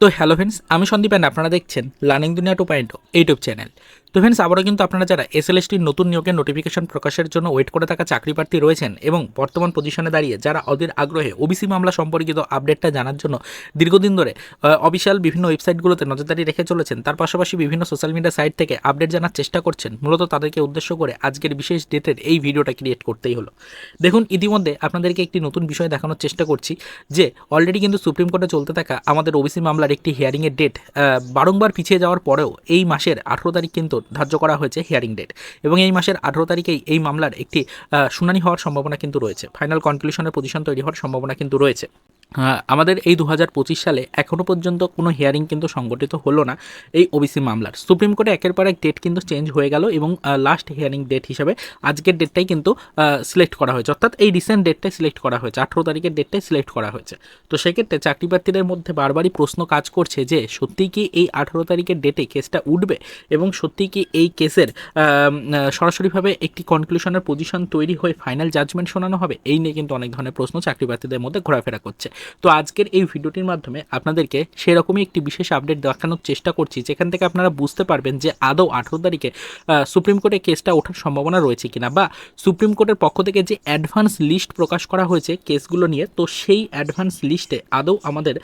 তো hello friends আমি Sandeep and আপনারা দেখছেন learning Duniya two point YouTube channel তো ফ্রেন্ডস আবারও কিন্তু আপনারা যারা এস এসএলএসটির নতুন নিয়োগের নোটিফিকেশন প্রকাশের জন্য ওয়েট করে থাকা চাকরি প্রার্থী রয়েছেন এবং বর্তমান পজিশনে দাঁড়িয়ে যারা অধীর আগ্রহে ওবিসি মামলা সম্পর্কিত আপডেটটা জানার জন্য দীর্ঘদিন ধরে অফিসিয়াল বিভিন্ন ওয়েবসাইটগুলোতে নজরদারি রেখে চলেছেন, তার পাশাপাশি বিভিন্ন সোশ্যাল মিডিয়া সাইট থেকে আপডেট জানার চেষ্টা করছেন, মূলত তাদেরকে উদ্দেশ্য করে আজকের বিশেষ ডেটের এই ভিডিওটা ক্রিয়েট করতেই হলো। দেখুন, ইতিমধ্যে আপনাদেরকে একটি নতুন বিষয় দেখানোর চেষ্টা করছি যে অলরেডি কিন্তু সুপ্রিম কোর্টে চলতে থাকা আমাদের ওবিসি মামলার একটি হিয়ারিংয়ের ডেট বারংবার পিছিয়ে যাওয়ার পরেও এই মাসের আঠেরো তারিখ কিন্তু ধার্য করা হয়েছে হিয়ারিং ডেট এবং এই মাসের আঠেরো তারিখেই এই মামলার একটি শুনানি হওয়ার সম্ভাবনা কিন্তু রয়েছে। ফাইনাল কনক্লুশনের পজিশন তৈরি হওয়ার সম্ভাবনা কিন্তু রয়েছে। আমাদের এই দু হাজার পঁচিশ সালে এখনও পর্যন্ত কোনো হিয়ারিং কিন্তু সংগঠিত হলো না এই ওবিসি মামলার। সুপ্রিম কোর্টে একের পর এক ডেট কিন্তু চেঞ্জ হয়ে গেল এবং লাস্ট হিয়ারিং ডেট হিসাবে আজকের ডেটটাই কিন্তু সিলেক্ট করা হয়েছে। অর্থাৎ এই রিসেন্ট ডেটটাই সিলেক্ট করা হয়েছে। আঠেরো তারিখের ডেটটাই সিলেক্ট করা হয়েছে। তো সেক্ষেত্রে চাকরি প্রার্থীদের মধ্যে বারবারই প্রশ্ন কাজ করছে যে সত্যিই কি এই আঠেরো তারিখের ডেটে কেসটা উঠবে এবং সত্যিই কি এই কেসের সরাসরিভাবে একটি কনক্লুশনের পজিশন তৈরি হয়ে ফাইনাল জাজমেন্ট শোনানো হবে? এই নিয়ে কিন্তু অনেক ধরনের প্রশ্ন চাকরি প্রার্থীদের মধ্যে ঘোরাফেরা করছে। তো আজকের এই ভিডিওটির মাধ্যমে আপনাদেরকে সেরকমই একটি বিশেষ আপডেট দেখানোর চেষ্টা করছি, যেখান থেকে আপনারা বুঝতে পারবেন যে আদৌ আঠেরো তারিখে সুপ্রিম কোর্টে কেসটা ওঠার সম্ভাবনা রয়েছে কিনা বা সুপ্রিম কোর্টের পক্ষ থেকে যে অ্যাডভান্স লিস্ট প্রকাশ করা হয়েছে কেসগুলো নিয়ে, তো সেই অ্যাডভান্স লিস্টে আদৌ আমাদের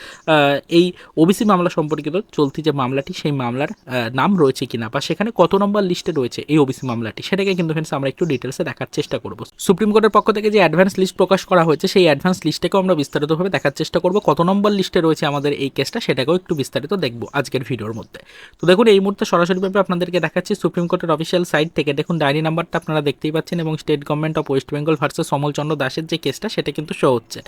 এই ওবিসি মামলা সম্পর্কিত চলতি যে মামলাটি, সেই মামলার নাম রয়েছে কিনা বা সেখানে কত নম্বর লিস্টে রয়েছে এই ওবিসি মামলাটি, সেটাকে কিন্তু ফ্রেন্ডস আমরা একটু ডিটেলসে দেখার চেষ্টা করব। সুপ্রিম কোর্টের পক্ষ থেকে যে অ্যাডভান্স লিস্ট প্রকাশ করা হয়েছে, সেই অ্যাডভান্স লিস্টটাকেও আমরা বিস্তারিতভাবে দেখার চেষ্টা করব, কত নম্বর লিস্টে রয়েছে আমাদের এই কেসটা সেটাকেও একটু বিস্তারিত দেখব আজকের ভিডিওর মধ্যে। তো দেখুন, এই মুহূর্তে সরাসরিভাবে আপনাদেরকে দেখাচ্ছি সুপ্রিম কোর্টের অফিসিয়াল সাইট থেকে। দেখুন ডায়েরি নাম্বারটা আপনারা দেখতেই পাচ্ছেন এবং state government of West Bengal versus Samalchandra দাসের যে কেসটা সেটা কিন্তু শো হচ্ছে।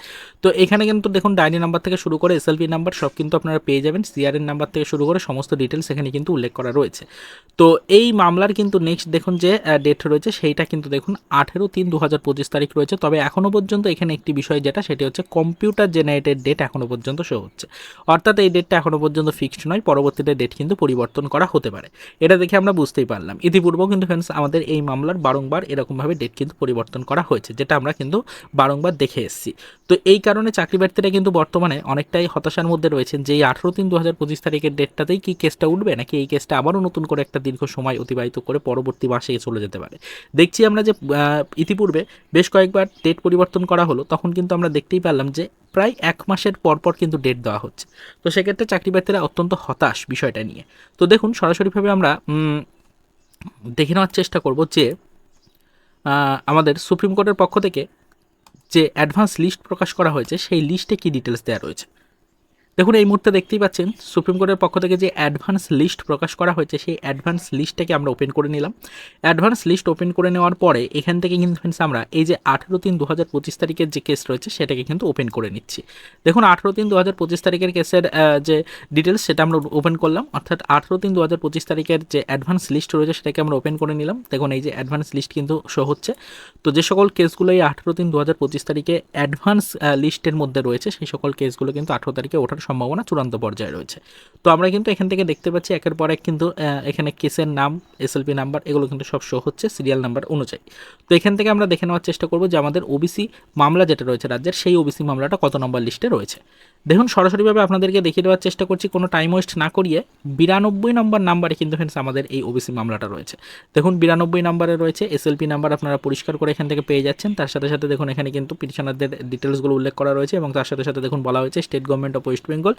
তো এখানে কিন্তু দেখুন ডায়েরি নাম্বার থেকে শুরু করে এসএলপি নাম্বার সব কিন্তু আপনারা পেয়ে যাবেন। সিআরএন নাম্বার থেকে শুরু করে সমস্ত ডিটেলস এখানে কিন্তু উল্লেখ করা রয়েছে। তো এই মামলার কিন্তু নেক্সট দেখুন যে ডেট রয়েছে, সেইটা কিন্তু দেখুন, আঠেরো তিন দু হাজার পঁচিশ তারিখ রয়েছে। তবে এখনও পর্যন্ত এখানে একটি বিষয় যেটা, সেটি হচ্ছে কম্পিউটার জেনারেটেড ডেট এখনও পর্যন্ত শো হচ্ছে। অর্থাৎ এই ডেটটা এখনও পর্যন্ত ফিক্সড নয়, পরবর্তীতে ডেট কিন্তু পরিবর্তন করা হতে পারে। এটা দেখে আমরা বুঝতেই পারলাম। ইতিপূর্বেও কিন্তু ফ্রেন্ডস আমাদের এই মামলার বারংবার এরকমভাবে ডেট কিন্তু পরিবর্তন করা হয়েছে, যেটা আমরা কিন্তু বারংবার দেখে এসেছি। তো এই কারণে চাকরি প্রার্থীরা কিন্তু বর্তমানে অনেকটাই হতাশার মধ্যে রয়েছেন যে এই আঠেরো তিন দু হাজার পঁচিশ তারিখের ডেটটাতেই কি কেসটা উঠবে, নাকি এই কেসটা আবারও নতুন করে একটা দীর্ঘ সময় অতিবাহিত করে পরবর্তী মাসে চলে যেতে পারে? দেখছি আমরা যে ইতিপূর্বে বেশ কয়েকবার ডেট পরিবর্তন করা হলো, তখন কিন্তু আমরা দেখতেই পারলাম যে প্রায় এক মাসের পর পর কিন্তু ডেট দেওয়া হচ্ছে। তো সেক্ষেত্রে চাকরি প্রার্থীরা অত্যন্ত হতাশ বিষয়টা নিয়ে। তো দেখুন, সরাসরিভাবে আমরা দেখে নেওয়ার চেষ্টা করব যে আমাদের সুপ্রিম কোর্টের পক্ষ থেকে যে অ্যাডভান্স লিস্ট প্রকাশ করা হয়েছে সেই লিস্টে কি ডিটেলস দেওয়া রয়েছে? দেখুন, এই মুহূর্তে দেখতেই পাচ্ছেন সুপ্রিম কোর্টের পক্ষ থেকে যে অ্যাডভান্স লিস্ট প্রকাশ করা হয়েছে, সেই অ্যাডভান্স লিস্টটাকে আমরা ওপেন করে নিলাম। অ্যাডভান্স লিস্ট ওপেন করে নেওয়ার পরে, এখান থেকে কিন্তু friends, আমরা এই যে আঠেরো তিন দু হাজার পঁচিশ তারিখের যে কেস রয়েছে, সেটাকে কিন্তু ওপেন করে নিচ্ছি। দেখুন, আঠেরো তিন দু হাজার পঁচিশ তারিখের কেসের যে ডিটেলস সেটা আমরা ওপেন করলাম। অর্থাৎ আঠেরো তিন দু হাজার পঁচিশ তারিখের যে অ্যাডভান্স লিস্ট রয়েছে, সেটাকে আমরা ওপেন করে নিলাম। দেখুন, এই যে অ্যাডভান্স লিস্ট কিন্তু শো হচ্ছে। তো যে সকল কেসগুলো এই আঠেরো তিন দু হাজার পঁচিশ তারিখে অ্যাডভান্স লিস্টের মধ্যে রয়েছে, সেই সকল কেসগুলো কিন্তু আঠেরো তারিখে ওঠার সম্ভাবনা চূড়ান্ত পর্যায়ে রয়েছে। তো আমরা কিন্তু এখান থেকে দেখতে পাচ্ছি একের পর এক কিন্তু এখানে কেসের নাম এসএলপি নাম্বার এগুলো কিন্তু সব শো হচ্ছে সিরিয়াল নাম্বার অনুযায়ী। তো এখান থেকে আমরা দেখে নেওয়ার চেষ্টা করব যে আমাদের ওবিসি মামলা যেটা রয়েছে রাজ্যের, সেই ওবিসি মামলাটা কত নম্বর লিস্টে রয়েছে। দেখুন, সরাসরিভাবে আপনাদেরকে দেখিয়ে দেওয়ার চেষ্টা করছি, কোনো টাইম ওয়েস্ট না করিয়ে বিরানব্বই নম্বর নাম্বারে কিন্তু ফ্রেন্ডস আমাদের এই ওবিসি মামলাটা রয়েছে। দেখুন, বিরানব্বই নাম্বারে রয়েছে এসএলপি নাম্বার আপনারা পরিষ্কার করে এখান থেকে পেয়ে যাচ্ছেন। তার সাথে সাথে দেখুন, এখানে কিন্তু পিটিশনারদের ডিটেলসগুলো উল্লেখ করা রয়েছে এবং তার সাথে সাথে দেখুন বলা হয়েছে state government of West Bengal.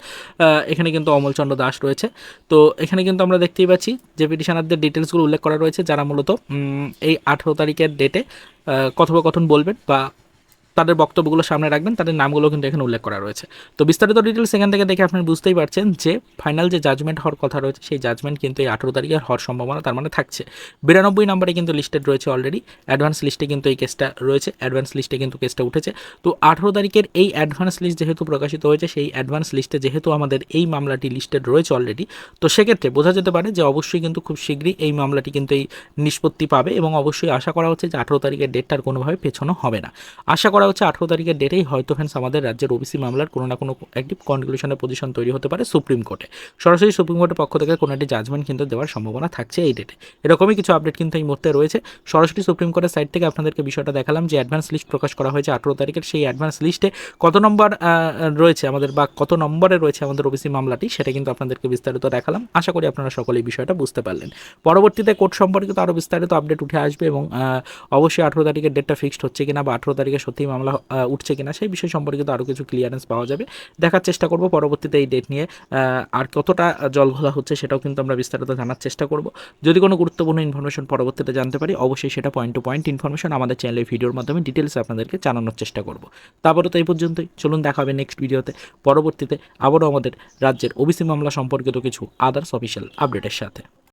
এখানে কিন্তু অমলচন্দ্র দাস রয়েছে। তো এখানে কিন্তু আমরা দেখতেই পাচ্ছি যে পিটিশনারদের ডিটেলসগুলো উল্লেখ করা রয়েছে, যারা মূলত এই আঠেরো তারিখের ডেটে কথোপকথন বলবেন বা তাদের বক্তব্যগুলো সামনে রাখবেন, তাদের নামগুলো কিন্তু এখানে উল্লেখ করা রয়েছে। তো বিস্তারিত ডিটেলস এখান থেকে দেখে আপনি বুঝতেই পারছেন যে ফাইনাল যে জাজমেন্ট হওয়ার কথা রয়েছে, সেই জাজমেন্ট কিন্তু এই আঠেরো তারিখে হওয়ার সম্ভাবনা তার মানে থাকছে। বিরানব্বই নাম্বারে কিন্তু লিস্টেড রয়েছে অলরেডি অ্যাডভান্স লিস্টে কিন্তু এই কেসটা রয়েছে অ্যাডভান্স লিস্টে কিন্তু কেসটা উঠেছে। তো আঠেরো তারিখের এই অ্যাডভান্স লিস্ট যেহেতু প্রকাশিত হয়েছে, সেই অ্যাডভান্স লিস্টে যেহেতু আমাদের এই মামলাটি লিস্টেড রয়েছে অলরেডি তো সেক্ষেত্রে বোঝা যেতে পারে যে অবশ্যই কিন্তু খুব শীঘ্রই এই মামলাটি কিন্তু এই নিষ্পত্তি পাবে এবং অবশ্যই আশা করা হচ্ছে যে আঠেরো তারিখের ডেটটার কোনোভাবে পেছনো হবে না। আশা করা হচ্ছে আঠেরো তারিখের ডেটেই হয়তো ফ্রেন্ডস আমাদের রাজ্যের ওবিসি মামলার কোনো না কোনো একটি কনক্লুশনের পজিশন তৈরি হতে পারে সুপ্রিম কোর্টে সরাসরি সুপ্রিম কোর্টের পক্ষ থেকে কোনো একটি জাজমেন্ট কিন্তু দেওয়ার সম্ভাবনা থাকছে এই ডেটে এরকমই কিছু আপডেট কিন্তু এই মুহূর্তে রয়েছে। সরাসরি সুপ্রিম কোর্টের সাইড থেকে আপনাদেরকে বিষয়টা দেখালাম যে অ্যাডভান্স লিস্ট প্রকাশ করা হয়েছে আঠেরো তারিখের সেই অ্যাডভান্স লিস্টে কত নম্বর রয়েছে আমাদের বা কত নম্বরে রয়েছে আমাদের ওবিসি মামলাটি সেটা কিন্তু আপনাদেরকে বিস্তারিত দেখালাম। আশা করি আপনারা সকলে এই বিষয়টা বুঝতে পারলেন। পরবর্তীতে কোর্ট সম্পর্কিত আরও বিস্তারিত আপডেট উঠে আসবে এবং অবশ্যই আঠেরো তারিখের ডেটটা ফিক্সড হচ্ছে কিনা বা আঠেরো তারিখে সত্যি মামলা উঠছে কিনা সেই বিষয় সম্পর্কিত আরও কিছু ক্লিয়ারেন্স পাওয়া যাবে। দেখার চেষ্টা করব, পরবর্তীতে এই ডেট নিয়ে আর কতটা জল ঘোলা হচ্ছে সেটাও কিন্তু আমরা বিস্তারিত জানার চেষ্টা করব। যদি কোনো গুরুত্বপূর্ণ ইনফরমেশন পরবর্তীতে জানতে পারি, অবশ্যই সেটা পয়েন্ট টু পয়েন্ট ইনফরমেশন আমাদের চ্যানেলের ভিডিওর মাধ্যমে ডিটেলস আপনাদেরকে জানানোর চেষ্টা করব। তারপরে তো এই পর্যন্তই। চলুন দেখা হবে নেক্সট ভিডিওতে পরবর্তীতে আবারও আমাদের রাজ্যের ওবিসি মামলা সম্পর্কিত কিছু আদার্স অফিসিয়াল আপডেটের সাথে।